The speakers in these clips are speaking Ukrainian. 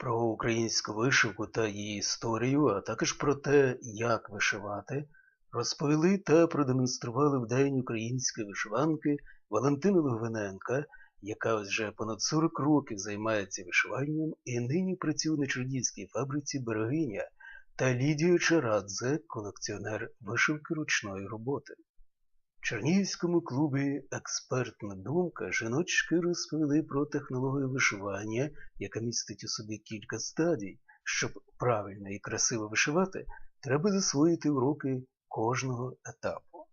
Про українську вишивку та її історію, а також про те, як вишивати, розповіли та продемонстрували в День української вишиванки Валентина Логвиненка, яка вже понад 40 років займається вишиванням і нині працює на чернігівській фабриці Берегиня, та Лідія Чарадзе, колекціонер вишивки ручної роботи. Чернігівському клубі Експертна думка жіночки розповіли про технологію вишивання, яка містить у собі кілька стадій. Щоб правильно і красиво вишивати, треба засвоїти уроки кожного етапу.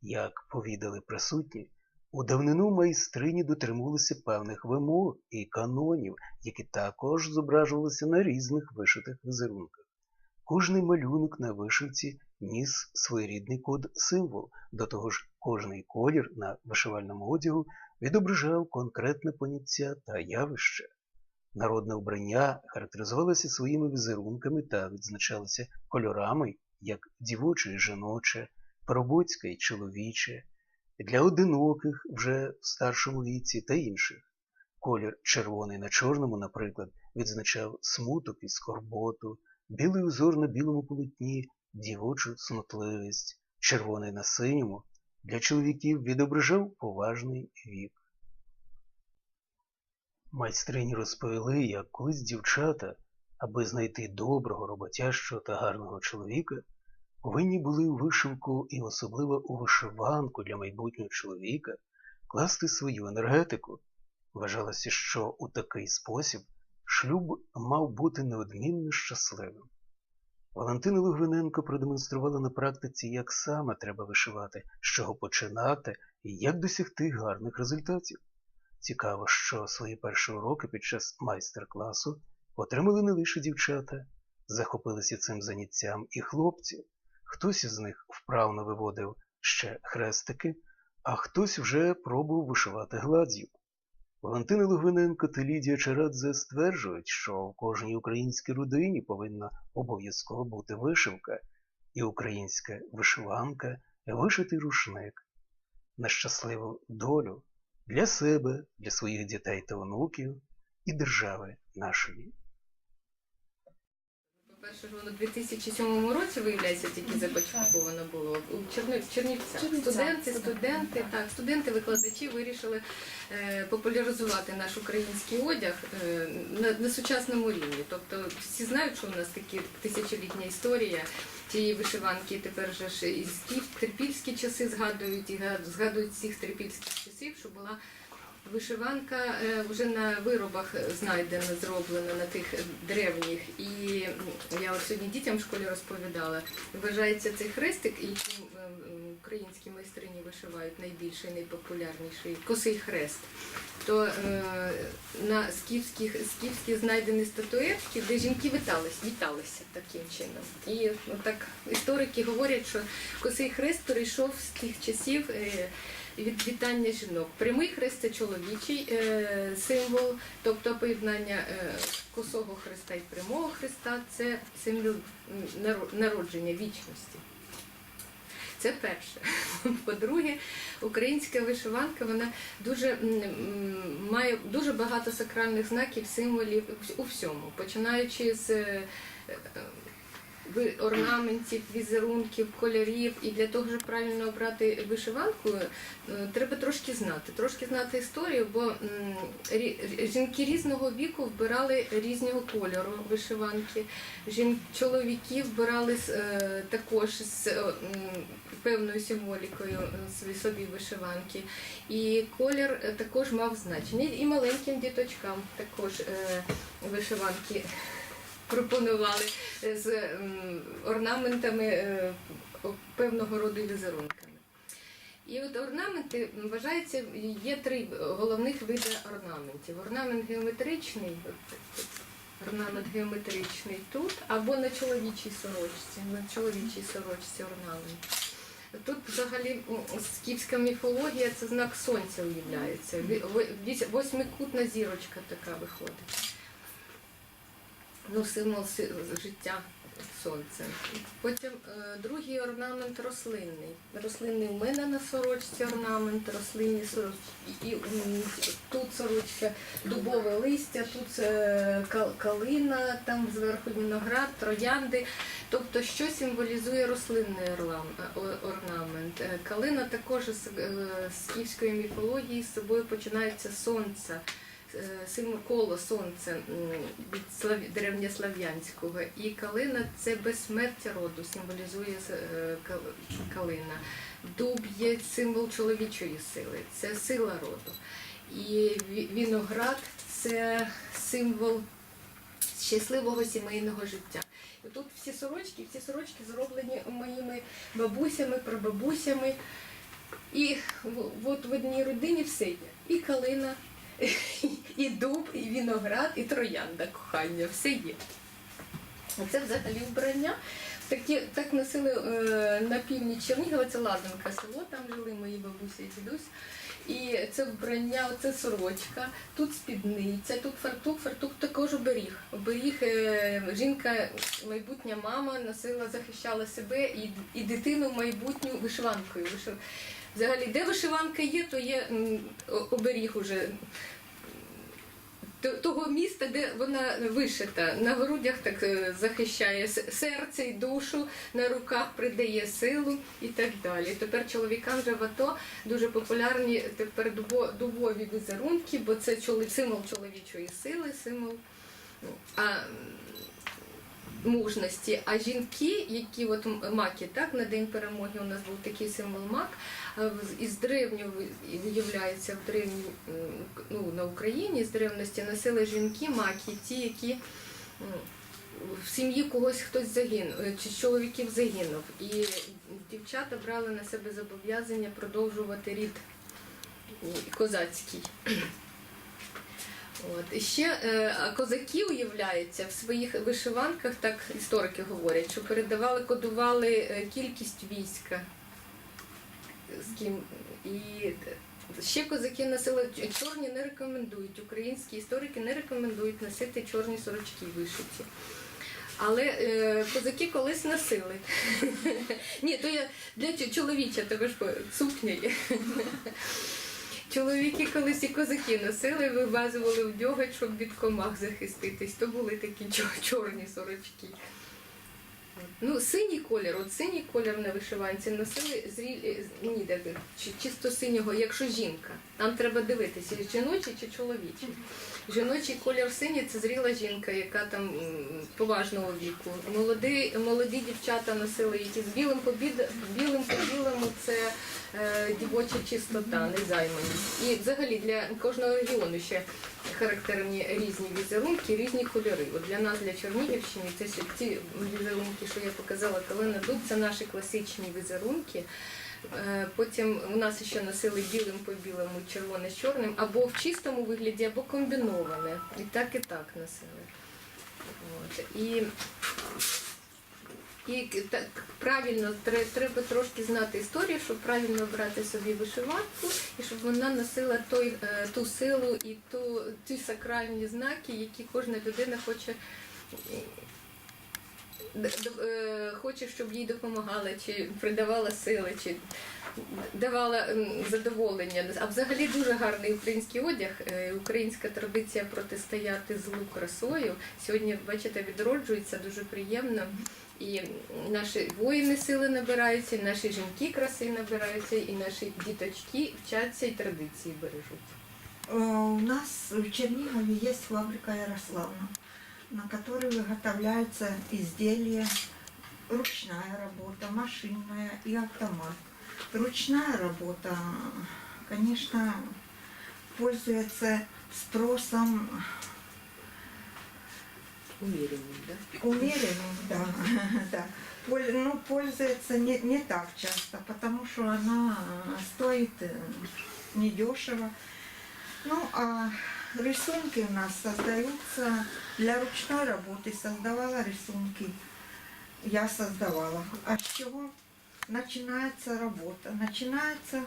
Як повідали присутні, у давнину майстрині дотримувалися певних вимог і канонів, які також зображувалися на різних вишитих візерунках. Кожний малюнок на вишивці ніс своєрідний код символ, до того ж кожний колір на вишивальному одягу відображав конкретне поняття та явище. Народне вбрання характеризувалося своїми візерунками та відзначалося кольорами, як дівоче і жіноче, парубоцьке і чоловіче, для одиноких вже в старшому віці та інших. Колір червоний на чорному, наприклад, відзначав смуток і скорботу, білий узор на білому полотні дівочу снотливість, червоний на синьому для чоловіків відображав поважний вік. Майстрині розповіли, як колись дівчата, аби знайти доброго, роботящого та гарного чоловіка, повинні були у вишивку і особливо у вишиванку для майбутнього чоловіка класти свою енергетику. Вважалося, що у такий спосіб шлюб мав бути неодмінно щасливим. Валентина Логвиненко продемонструвала на практиці, як саме треба вишивати, з чого починати і як досягти гарних результатів. Цікаво, що свої перші уроки під час майстер-класу отримали не лише дівчата, захопилися цим заняттям і хлопці. Хтось із них вправно виводив ще хрестики, а хтось вже пробував вишивати гладзю. Валентина Логвиненко та Лідія Чарадзе стверджують, що в кожній українській родині повинна обов'язково бути вишивка, і українська вишиванка вишитий рушник на щасливу долю для себе, для своїх дітей та онуків і держави нашої. По-перше, воно у 2007 році, виявляється, тільки започатковано було у Черни... Чернівцях. Студенти, студенти, так, студенти, викладачі вирішили е, популяризувати наш український одяг е, на, на сучасному рівні. Тобто всі знають, що у нас такі тисячолітня історія цієї вишиванки. Тепер же ж і скіф- трипільські часи згадують, і га- згадують всіх трипільських часів, що була Вишиванка е, вже на виробах знайдена, зроблена на тих древніх. І я от сьогодні дітям в школі розповідала. Вважається цей хрестик, яким е, українські майстрині вишивають найбільший, найпопулярніший косий хрест. То е, на скіфських, скіфські знайдені статуетки, де жінки віталися, віталися таким чином. І так історики говорять, що косий хрест перейшов з тих часів. Е, від вітання жінок. Прямий хрест це чоловічий е, символ, тобто поєднання е, косого хреста і прямого хреста це символ народження вічності. Це перше. По-друге, українська вишиванка вона дуже має дуже багато сакральних знаків, символів у всьому, починаючи з е, е, орнаментів, візерунків, кольорів. І для того, щоб правильно обрати вишиванку, е, треба трошки знати. Трошки знати історію, бо жінки різного віку вбирали різного кольору вишиванки. Чоловіки вбирали е, також з е, певною символікою собі- вишиванки. І колір також мав значення. І маленьким діточкам також вишиванки пропонували з орнаментами е, певного роду візерунками. І от орнаменти вважається, є три головних види орнаментів. Орнамент геометричний, орнамент геометричний тут, або на чоловічій сорочці, на чоловічій сорочці орнамент. Тут взагалі скіфська міфологія це знак сонця уявляється. Восьмикутна зірочка така виходить. Ну, символ життя сонце. Потім е, другий орнамент рослинний. Рослинний у мене на сорочці орнамент, рослинні сорочки. Тут сорочка дубове листя, тут е, калина, там зверху виноград, троянди. Тобто, що символізує рослинний орнамент. Е, Калина також з, скіфської міфології з собою починається сонце. Е, Символ коло сонце від слав- древньослав'янського. І калина це безсмертя роду, символізує е, калина. Дуб є символ чоловічої сили, це сила роду. І ві- виноград це символ щасливого сімейного життя. Тут всі сорочки, всі сорочки зроблені моїми бабусями, прабабусями. І от в одній родині все є. І калина, і дуб, і виноград, і троянда кохання, все є. Це взагалі вбрання. Такі, так носили е, на північ Чернігова, це Ладанка село, там жили мої бабусі і дідусь. І це вбрання, це сорочка, тут спідниця, тут фартук, фартук також оберіг. Оберіг е, жінка, майбутня мама носила, захищала себе і, і дитину майбутню вишиванкою. Вишив... Взагалі, де вишиванка є, то є оберіг уже того міста, де вона вишита. На грудях так е, захищає серце і душу, на руках придає силу і так далі. Тепер чоловікам вже в АТО дуже популярні тепер дубові візерунки, бо це символ чоловічої сили, символ. ну, А, Мужності, а жінки, які от маки, так на день перемоги у нас був такий символ мак, в- із древнього виявляється в древній м, ну, на Україні з древності носили жінки, маки, ті, які в сім'ї когось хтось загинув, е, чи чоловіків загинув. І дівчата брали на себе зобов'язання продовжувати рід козацький. От. І ще е, козаки уявляється в своїх вишиванках, так історики говорять, що передавали, кодували е, кількість війська. З ким і ще козаки носили чорні не рекомендують. Українські історики не рекомендують носити чорні сорочки вишиті. Але е, козаки колись носили. Ні, то я для чоловіча тебе ж сукня є. Чоловіки колись і козаки носили, вивазували в дьоготь, щоб від комах захиститись. То були такі чорні сорочки. Ну, синій колір, от синій колір на вишиванці носили з ні, де, де, чи- чисто синього, якщо жінка. Нам треба дивитися, жіночий чи чоловічий. Жіночий колір синій це зріла жінка, яка там поважного віку. Молоді, молоді дівчата носили які з білим по білим по білому це е, дівоча чистота, незайманість. І взагалі для кожного регіону ще характерні різні візерунки, різні кольори. От для нас, для Чернігівщини, це ті візерунки, що я показала, Калина Дуб, це наші класичні візерунки. Е, Потім у нас ще носили білим по білому, червоне з чорним, або в чистому вигляді, або комбіноване. І так, і так носили. От. І і так правильно треба трошки знати історію, щоб правильно брати собі вишиванку, і щоб вона носила той, е, ту силу і ту, ті сакральні знаки, які кожна людина хоче. Е, е, Хоче, щоб їй допомагала, чи придавала сили, чи давала задоволення. А взагалі дуже гарний український одяг, е, українська традиція протистояти злу красою. Сьогодні, бачите, відроджується дуже приємно. І наші воїни сили набираються, і наші жінки краси набираються, і наші діточки вчаться і традиції бережуть. Э, У нас в Чернигове есть фабрика Ярославна, на которой выготовляются изделия, ручная работа, машинная и автомат. Ручная работа, конечно, пользуется спросом Умірені, да? умеренным, да, да. Ну, пользуется не, не так часто, потому что она стоит э, недешево. Ну, а рисунки у нас создаются для ручной работы. Создавала рисунки. Я создавала. А с чего начинается работа? Начинается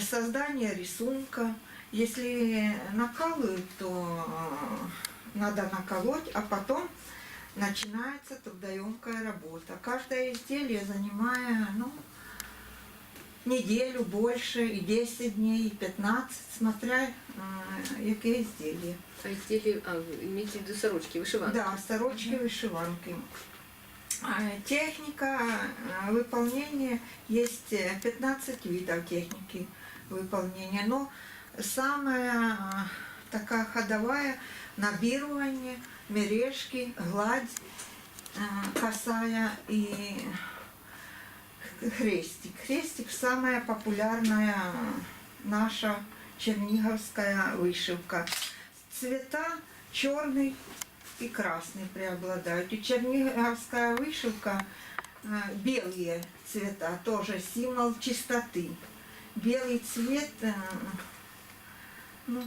создание рисунка. Если накалывают, то э, надо наколоть, а потом начинается трудоемкая работа. Каждое изделие занимая, ну, неделю больше, и 10 дней, и 15, смотря э, яке изделие. А ізділі, а, ви імеєте в виду сорочки, вишиванки? Да, сорочки, вышиванки. А, Техника э, выполнения есть э, 15 видов техники выполнения, но самая э, такая ходовая набирывание, мережки, гладь э, косая и хрестик. Хрестик самая популярная наша черниговская вышивка. Цвета черный и красный преобладают. И черниговская вышивка э, белые цвета, тоже символ чистоты. Белый цвет э, ну,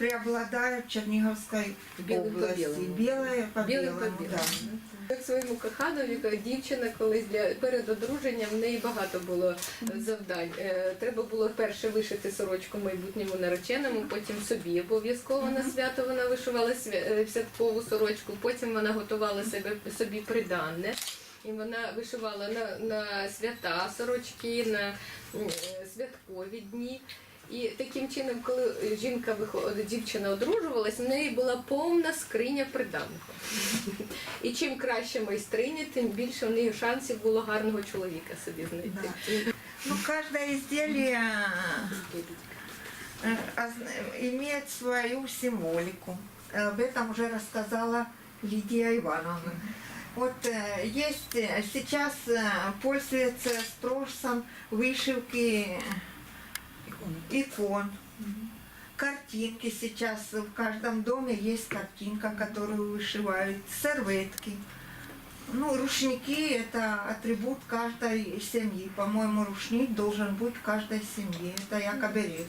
преобладает в Черниговской Белым по области. белому. Белое по белому, да. білому. Як своєму коханові, дівчина колись для перед одруженням в неї багато було е, завдань. Е, Треба було перше вишити сорочку майбутньому нареченому, потім собі обов'язково на свято вона вишивала свя- е, святкову сорочку, потім вона готувала себе собі приданне. І вона вишивала на, на свята сорочки, на м, е, святкові дні. І таким чином, коли жінка вихо- дівчина одружувалась, в неї була повна скриня приданого. І чим краще майстриня, тим більше в неї шансів було гарного чоловіка собі знайти. Да. Ну, каждое изделие э, оз- имеет свою символику. Об этом уже рассказала Лидия Ивановна. Вот э, есть э, сейчас э, пользуется спросом вышивки икон. Картинки сейчас в каждом доме есть картинка, которую вышивают, серветки. Ну, рушники – это атрибут каждой семьи. По-моему, рушник должен быть в каждой семье. Это як оберег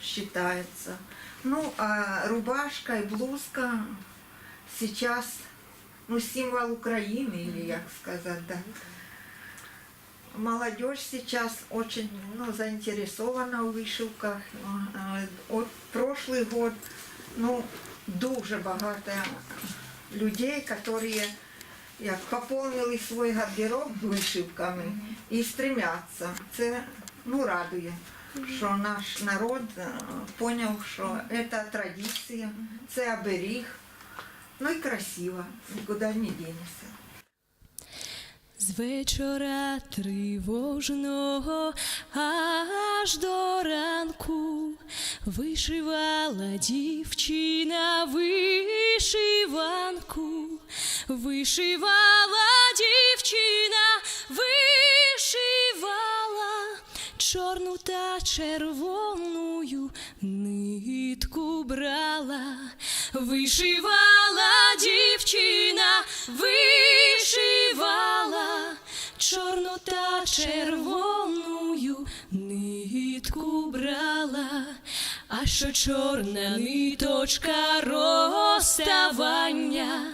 считается. Ну, а рубашка и блузка сейчас, ну, символ Украины, или як сказать, да Молодежь сейчас очень ну, заинтересована в вышивках. А, От прошлый год, ну, дуже багато людей, которые як поповнили свій гардероб вишивками і стремляться. Це ну, радує, що наш народ е, поняв, що це традиція, це оберіг. Ну і красиво, нікуди не дінешся. З вечора тривожного аж до ранку вишивала дівчина вишиванку, вишивала дівчина, вишивала чорну та червоною нитку брала, вишивала дівчина, вишивала чорну та червоною нитку брала, а що чорна ниточка розставання,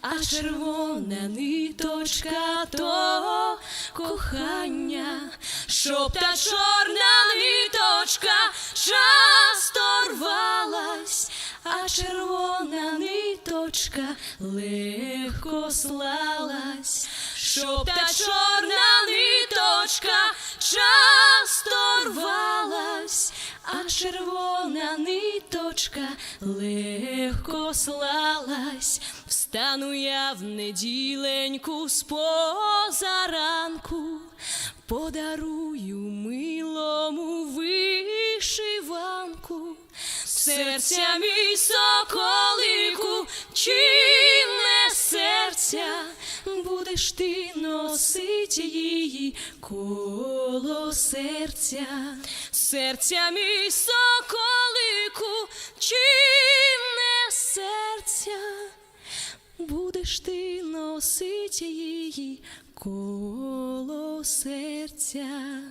а червона ниточка то кохання, щоб та чорна ниточка часто рвалась, а червона ниточка легко слалась, щоб та чорна ниточка часто рвалась, а червона ниточка легко слалась. Встану я в неділеньку з позаранку, подарую милому вишиванку, серця мій соколику, чим не серця, будеш ти носить її коло серця, серця мій соколику, чим не серця, будеш ти носить її коло серця.